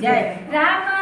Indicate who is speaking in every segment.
Speaker 1: જય.
Speaker 2: રામ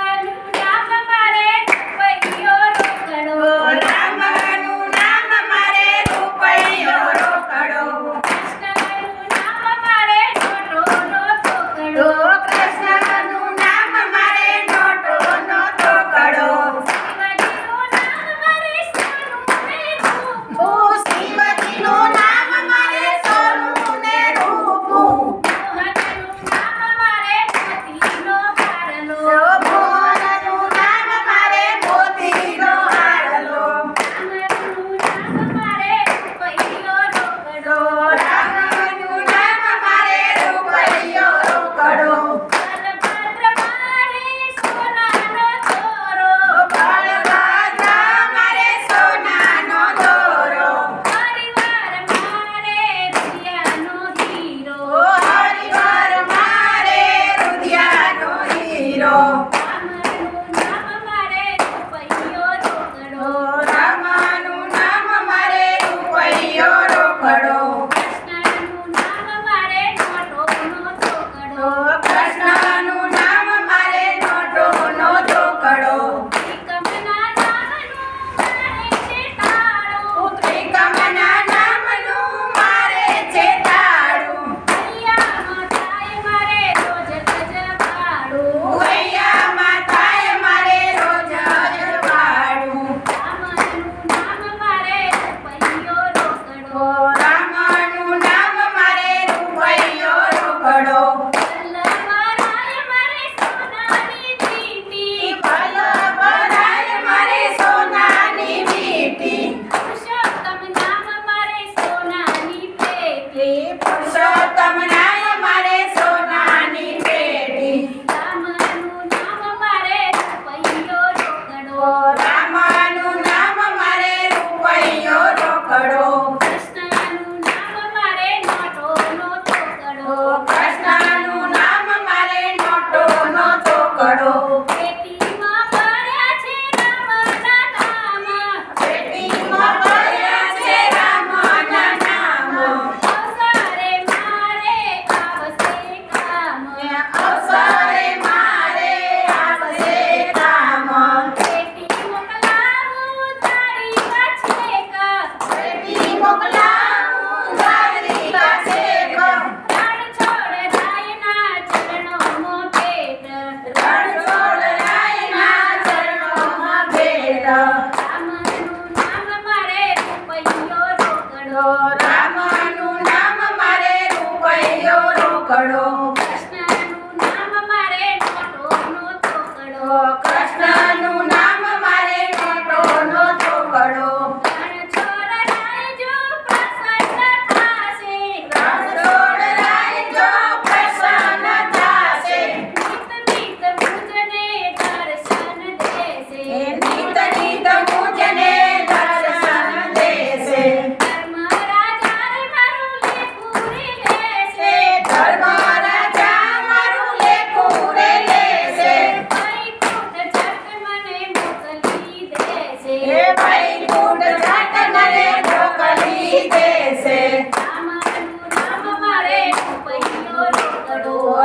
Speaker 2: દેશે
Speaker 1: હે ભાઈ કુટ
Speaker 2: જાત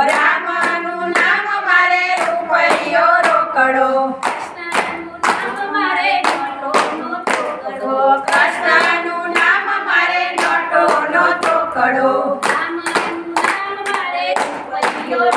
Speaker 2: નામ મારે રૂપિયો
Speaker 1: નામ મારે રૂપિયો રોકડો.
Speaker 2: કૃષ્ણનું મારે નોટોનો
Speaker 1: ટોકડો નામ મારે નોટોનો ટોકડો
Speaker 2: રામનું નામ મારે રૂપિયો